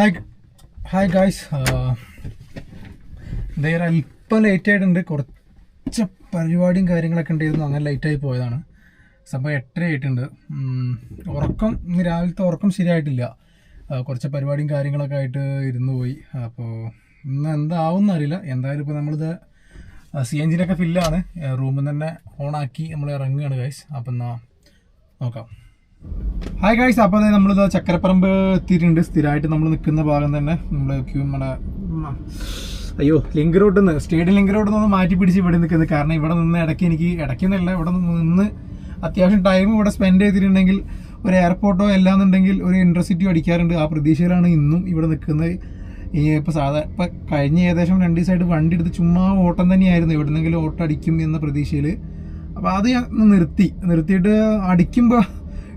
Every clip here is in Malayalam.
ഹായ് ഹായ് ഗായ്സ് നേരെ അല്പം ലേറ്റ് ആയിട്ടുണ്ട്. കുറച്ച് പരിപാടിയും കാര്യങ്ങളൊക്കെ ഉണ്ടായിരുന്നു. അങ്ങനെ ലേറ്റായി പോയതാണ്. സംഭവം എട്ടര ആയിട്ടുണ്ട്. ഉറക്കം ഇന്ന് രാവിലത്തെ ഉറക്കം ശരിയായിട്ടില്ല. കുറച്ച് പരിപാടിയും കാര്യങ്ങളൊക്കെ ആയിട്ട് ഇരുന്നു പോയി. അപ്പോൾ ഇന്ന് എന്താവും അറിയില്ല. എന്തായാലും ഇപ്പോൾ നമ്മളിത് സി എൻ ജിനൊക്കെ ഫില്ലാണ് റൂമിൽ തന്നെ ഓണാക്കി നമ്മൾ ഇറങ്ങുകയാണ് ഗൈസ് അപ്പം എന്നാൽ നോക്കാം. ഹായ് ഗായ്സ് അപ്പോൾ അതായത് നമ്മളിത് ചക്കരപ്പറമ്പ് എത്തിയിട്ടുണ്ട്. സ്ഥിരമായിട്ട് നമ്മൾ നിൽക്കുന്ന ഭാഗം തന്നെ. നമ്മൾ ക്യൂ നമ്മുടെ അയ്യോ ലിങ്ക് റോഡിൽ നിന്ന് സ്റ്റേഡിയം ലിങ്ക് റോഡിൽ നിന്ന് മാറ്റി പിടിച്ച് ഇവിടെ നിൽക്കുന്നത്. കാരണം ഇവിടെ നിന്ന് ഇടയ്ക്ക് എനിക്ക് ഇടയ്ക്ക് എന്നല്ല ഇവിടെ നിന്ന് അത്യാവശ്യം ടൈം ഇവിടെ സ്പെൻഡ് ചെയ്തിട്ടുണ്ടെങ്കിൽ ഒരു എയർപോർട്ടോ എല്ലാം എന്നുണ്ടെങ്കിൽ ഒരു ഇൻട്രസിറ്റിയോ അടിക്കാറുണ്ട്. ആ പ്രതീക്ഷയിലാണ് ഇന്നും ഇവിടെ നിൽക്കുന്നത്. ഈ ഇപ്പോൾ സാധാ ഇപ്പം കഴിഞ്ഞ ഏകദേശം രണ്ട് ദിവസമായിട്ട് വണ്ടി എടുത്ത് ചുമ്മാ ഓട്ടം തന്നെയായിരുന്നു. എവിടെന്നെങ്കിലും ഓട്ടം അടിക്കും എന്ന പ്രതീക്ഷയിൽ അപ്പോൾ അത് ഞാൻ നിർത്തി. നിർത്തിയിട്ട് അടിക്കുമ്പോൾ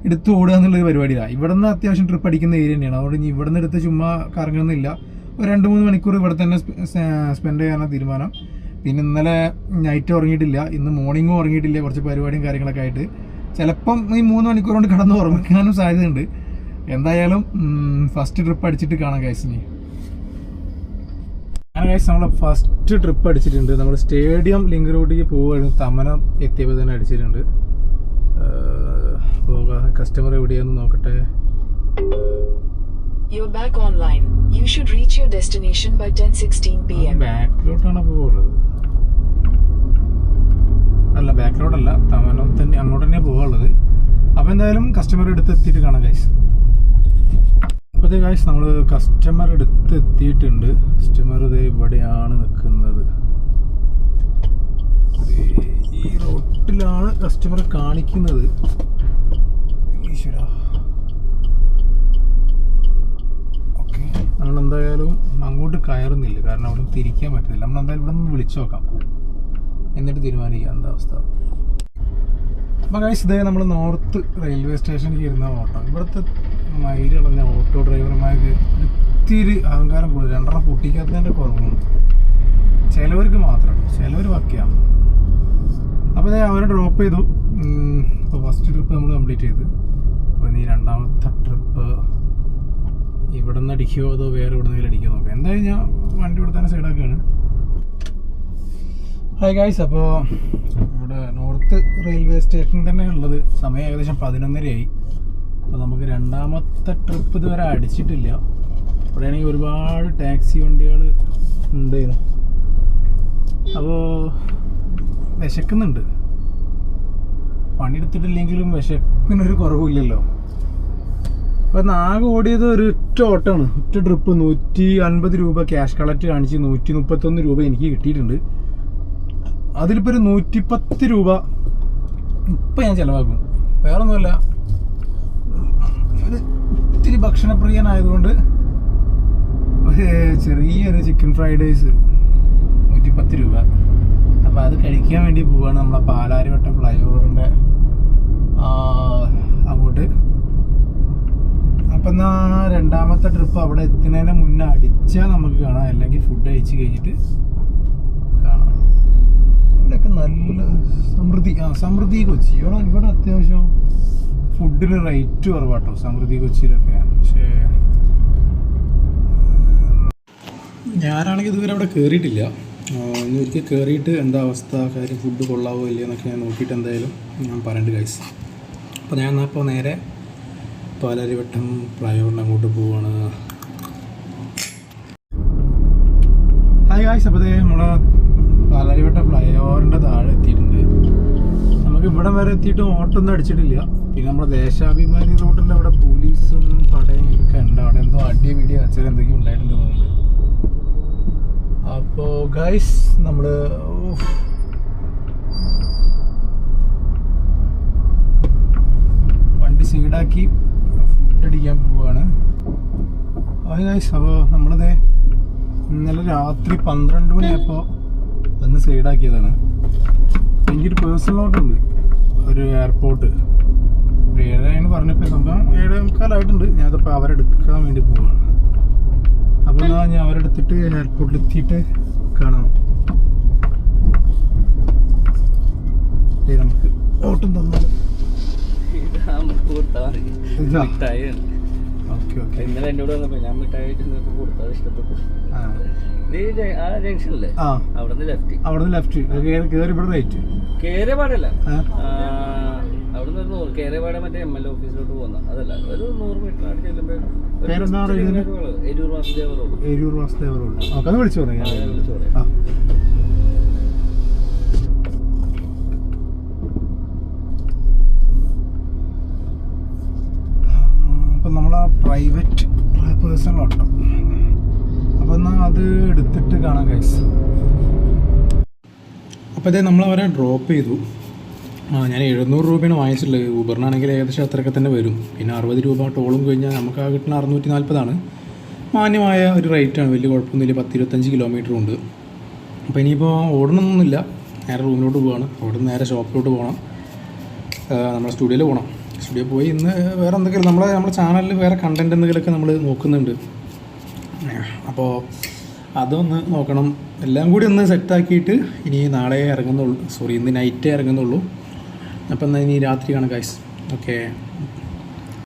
എടുത്ത് ഓടുക എന്നുള്ളൊരു പരിപാടിയാണ് ഇവിടെ നിന്ന് അത്യാവശ്യം ട്രിപ്പ് അടിക്കുന്ന ഏരിയ തന്നെയാണ്. അതുകൊണ്ട് ഇനി ഇവിടെ നിന്ന് എടുത്ത് ചുമ്മാ കറങ്ങുന്നില്ല. ഒരു രണ്ട് മൂന്ന് മണിക്കൂർ ഇവിടെ തന്നെ സ്പെൻഡ് ചെയ്യാനാണ് തീരുമാനം. പിന്നെ ഇന്നലെ നൈറ്റ് ഉറങ്ങിയിട്ടില്ല. ഇന്ന് മോർണിംഗും ഉറങ്ങിയിട്ടില്ല. കുറച്ച് പരിപാടിയും കാര്യങ്ങളൊക്കെ ആയിട്ട്. ചിലപ്പം ഈ മൂന്ന് മണിക്കൂർ കൊണ്ട് കടന്ന് ഉറങ്ങാനും സാധ്യതയുണ്ട്. എന്തായാലും ഫസ്റ്റ് ട്രിപ്പ് അടിച്ചിട്ട് കാണാം ഗൈസിനി അങ്ങനെ ഗൈസ് നമ്മൾ ഫസ്റ്റ് ട്രിപ്പ് അടിച്ചിട്ടുണ്ട്. നമ്മൾ സ്റ്റേഡിയം ലിങ്ക് റോഡിലേക്ക് പോവുകയായിരുന്നു തമനം എത്തിയപ്പോൾ തന്നെ അടിച്ചിട്ടുണ്ട്. കസ്റ്റമർ എവിടെയാന്ന് നോക്കട്ടെ. You're back online. You should reach your destination by 10:16 p.m. ബാക്കിലോട്ടാണ് പോകുന്നത്. അല്ല ബാക്കിലോട്ടല്ല തമനം തന്നെ അങ്ങോട്ട് തന്നെ പോവുള്ളത് അപ്പോൾ എന്തായാലും കസ്റ്റമർ എടുത്ത് എത്തിയിട്ട് കാണാം ഗൈസ് അപ്പോഴത്തെ ഗൈസ് നമ്മൾ കസ്റ്റമർ എടുത്ത് എത്തിയിട്ടുണ്ട്. കസ്റ്റമർ ഇത് ഇവിടെയാണ് നിൽക്കുന്നത്. ഈ റോട്ടിലാണ് കസ്റ്റമർ കാണിക്കുന്നത് ഈശ്വരാ ഓക്കെ നമ്മൾ എന്തായാലും അങ്ങോട്ട് കയറുന്നില്ല. കാരണം അവിടെ തിരിക്കാൻ പറ്റുന്നില്ല നമ്മൾ എന്തായാലും ഇവിടെ നിന്ന് വിളിച്ചു നോക്കാം. എന്നിട്ട് തീരുമാനിക്കാം എന്താ അവസ്ഥ. അപ്പോൾ കഴിച്ച് ഇതേ നമ്മൾ നോർത്ത് റെയിൽവേ സ്റ്റേഷനിൽ ഇരുന്ന ഓട്ടോ. ഇവിടുത്തെ മൈലടഞ്ഞ ഓട്ടോ ഡ്രൈവർമാർക്ക് ഒത്തിരി അഹങ്കാരം കൂടുതൽ രണ്ടെണ്ണം പൊട്ടിക്കാത്തതിന്റെ കുറവുണ്ട്. ചിലവർക്ക് മാത്രം ചിലവർ വക്കെയാണ്. അപ്പോൾ ഞാൻ അവരെ ഡ്രോപ്പ് ചെയ്തു. ഇപ്പോൾ ഫസ്റ്റ് ട്രിപ്പ് നമ്മൾ കംപ്ലീറ്റ് ചെയ്ത്. അപ്പോൾ ഇനി രണ്ടാമത്തെ ട്രിപ്പ് ഇവിടെ നിന്ന് അടിക്കുമോ അതോ വേറെ ഇവിടെ നിന്നെങ്കിലും അടിക്കുമോ നോക്കാം. എന്തായാലും ഞാൻ വണ്ടി ഇവിടെ തന്നെ സൈഡാക്കുകയാണ് ഹായ് ഗായ്സ് അപ്പോൾ ഇവിടെ നോർത്ത് റെയിൽവേ സ്റ്റേഷൻ തന്നെ ഉള്ളത്. സമയം ഏകദേശം പതിനൊന്നരയായി. അപ്പോൾ നമുക്ക് രണ്ടാമത്തെ ട്രിപ്പ് ഇതുവരെ അടിച്ചിട്ടില്ല. ഇവിടെയാണെങ്കിൽ ഒരുപാട് ടാക്സി വണ്ടികൾ ഉണ്ടായിരുന്നു അപ്പോൾ വിശക്കുന്നുണ്ട്. പണിയെടുത്തിട്ടില്ലെങ്കിലും വിശക്കിനൊരു കുറവില്ലല്ലോ അപ്പോൾ ആകെ ഓടിയത് ഒരു ഒറ്റ ഓട്ടമാണ്. ഒറ്റ ട്രിപ്പ് നൂറ്റി അൻപത് രൂപ ക്യാഷ് കളക്ട് കാണിച്ച് നൂറ്റി മുപ്പത്തൊന്ന് രൂപ എനിക്ക് കിട്ടിയിട്ടുണ്ട്. അതിലിപ്പോൾ ഒരു നൂറ്റിപ്പത്ത് രൂപ ഇപ്പം ഞാൻ ചിലവാക്കും. വേറൊന്നുമല്ല. ഒരു ഇത്തിരി ഭക്ഷണപ്രിയനായതുകൊണ്ട് ഒരു ചെറിയൊരു ചിക്കൻ ഫ്രൈഡ് റൈസ് നൂറ്റിപ്പത്ത് രൂപ. അപ്പോൾ അത് കഴിക്കാൻ വേണ്ടി പോവുകയാണ് നമ്മളെ പാലാരിവട്ടം ഫ്ലൈ ഓവറിന്റെ അങ്ങോട്ട്. അപ്പം എന്നാ രണ്ടാമത്തെ ട്രിപ്പ് അവിടെ എത്തുന്നതിന് മുന്നേ അടിച്ചാൽ നമുക്ക് കാണാം. അല്ലെങ്കിൽ ഫുഡ് കഴിച്ച് കഴിഞ്ഞിട്ട് കാണാം. ഇവിടെയൊക്കെ നല്ല സമൃദ്ധി ആ സമൃദ്ധി കൊച്ചി. ഇവിടെ ഇവിടെ അത്യാവശ്യം ഫുഡിന് റേറ്റ് കുറവാട്ടോ. സമൃദ്ധി കൊച്ചിയിലൊക്കെ. പക്ഷേ ഞാനാണെങ്കിൽ ഇതുവരെ അവിടെ കയറിയിട്ടില്ല ഇനി ഒരിക്കൽ കയറിയിട്ട് എന്താ അവസ്ഥ കാര്യം ഫുഡ് കൊള്ളാവോ ഇല്ലയോ എന്നൊക്കെ ഞാൻ നോക്കിയിട്ട് എന്തായാലും ഞാൻ പറയേണ്ടത് ഗൈസ് അപ്പോൾ ഞാൻ എന്നാൽ ഇപ്പോൾ നേരെ പാലാരിവട്ടം ഫ്ലൈഓവറിന് അങ്ങോട്ട് പോവാണ്. അപ്പോൾ നമ്മളെ പാലാരിവട്ടം ഫ്ലൈ ഓവറിന്റെ താഴെ എത്തിയിട്ടുണ്ട്. നമുക്ക് ഇവിടെ വരെ എത്തിയിട്ട് ഓട്ടൊന്നും അടിച്ചിട്ടില്ല. പിന്നെ നമ്മുടെ ദേശാഭിമാനി റോഡിന്റെ അവിടെ പോലീസും പടയും ഒക്കെ ഉണ്ട്. അവിടെ എന്തോ അടിയ വീഡിയോ അച്ഛനും എന്തൊക്കെയോ ഉണ്ടായിട്ടുണ്ട് തോന്നുന്നുണ്ട് അപ്പോൾ ഗൈസ് നമ്മൾ വണ്ടി സീഡാക്കി ഫുഡ് അടിക്കാൻ പോവാണ് ഹായ് ഗൈസ് അപ്പോൾ നമ്മളിത് ഇന്നലെ രാത്രി പന്ത്രണ്ട് മണിയായപ്പോൾ ഒന്ന് സൈഡാക്കിയതാണ്. എനിക്കൊരു പേഴ്സണൽ നോട്ടുണ്ട് ഒരു എയർപോർട്ട് ഒരു ഏഴായെന്ന് പറഞ്ഞപ്പോൾ സംഭവം ഏഴ് മുക്കാലായിട്ടുണ്ട്. ഞാനതിപ്പോൾ അവരെടുക്കാൻ വേണ്ടി പോവാണ്. അപ്പോൾ എന്നാൽ ഞാൻ അവരെടുത്തിട്ട് എയർപോർട്ടിൽ എത്തിയിട്ട് കാണാം നമുക്ക് ഓട്ടം തന്നത് ഇതാ. Okay okay. ഇന്നലെ എന്നോട് വന്നപ്പോ ഞാൻ മിഠായി ചെന്നപ്പോ കൊടുത്തു ഇഷ്ടപ്പെട്ടു. ഇത് ആ ജംഗ്ഷനില്ലേ? ആ. അവിടെ നിന്ന് ലെഫ്റ്റ് അവിടെ നിന്ന് ലെഫ്റ്റ് കയറി ഇവിടെ റൈറ്റ് കേറിയ പാടില്ല. ആ. അവിടെ ഒരു നൂറ് കേറിയ പാടെ മറ്റേ എം എൽ ഓഫീസിലോട്ട് പോകുന്ന അതല്ല ഒരു നൂറ് മീറ്റർ ആയിട്ട് ചെല്ലുമ്പോ ഒരു പേരെന്താ ഇച്ചിരി പറയുന്നത്? ഒരു വളവ്. എരൂർ വാസുദേവ റോഡ്. വിളിച്ചു പറയാം. വിളിച്ചു പറയാം. ആ പ്രൈവറ്റ് പേഴ്സണൽ ഓട്ടോ അപ്പം എന്നാൽ അത് എടുത്തിട്ട് കാണാം കൈസ് അപ്പോൾ ഇതേ നമ്മൾ അവരെ ഡ്രോപ്പ് ചെയ്തു. ആ ഞാൻ എഴുന്നൂറ് രൂപയാണ് വാങ്ങിച്ചിട്ടുള്ളത്. ഊബറിനാണെങ്കിൽ ഏകദേശം അത്രയൊക്കെ തന്നെ വരും. പിന്നെ അറുപത് രൂപ ടോളും കഴിഞ്ഞാൽ നമുക്ക് ആ കിട്ടുന്ന അറുന്നൂറ്റി നാൽപ്പതാണ് മാന്യമായ ഒരു റേറ്റാണ് വലിയ കുഴപ്പമൊന്നുമില്ല പത്ത് ഇരുപത്തഞ്ച് കിലോമീറ്റർ ഉണ്ട്. അപ്പോൾ ഇനിയിപ്പോൾ ഓടണമെന്നൊന്നുമില്ല നേരെ റൂമിലോട്ട് പോവാണ്. അവിടെ നിന്ന് നേരെ ഷോപ്പിലോട്ട് പോകണം നമ്മുടെ സ്റ്റുഡിയോയിൽ പോകണം സ്റ്റുഡിയോ പോയി. ഇന്ന് വേറെ എന്തെങ്കിലും നമ്മളെ നമ്മുടെ ചാനലിൽ വേറെ കണ്ടന്റ് എന്തെങ്കിലുമൊക്കെ നമ്മൾ നോക്കുന്നുണ്ട്. അപ്പോൾ അതൊന്ന് നോക്കണം. എല്ലാം കൂടി ഒന്ന് സെറ്റാക്കിയിട്ട് ഇനി നാളെ ഇറങ്ങുന്നുള്ളൂ. സോറി ഇന്ന് നൈറ്റേ ഇറങ്ങുന്നുള്ളൂ. അപ്പം എന്നാൽ ഇനി രാത്രി കാണാം ഗൈസ് ഓക്കെ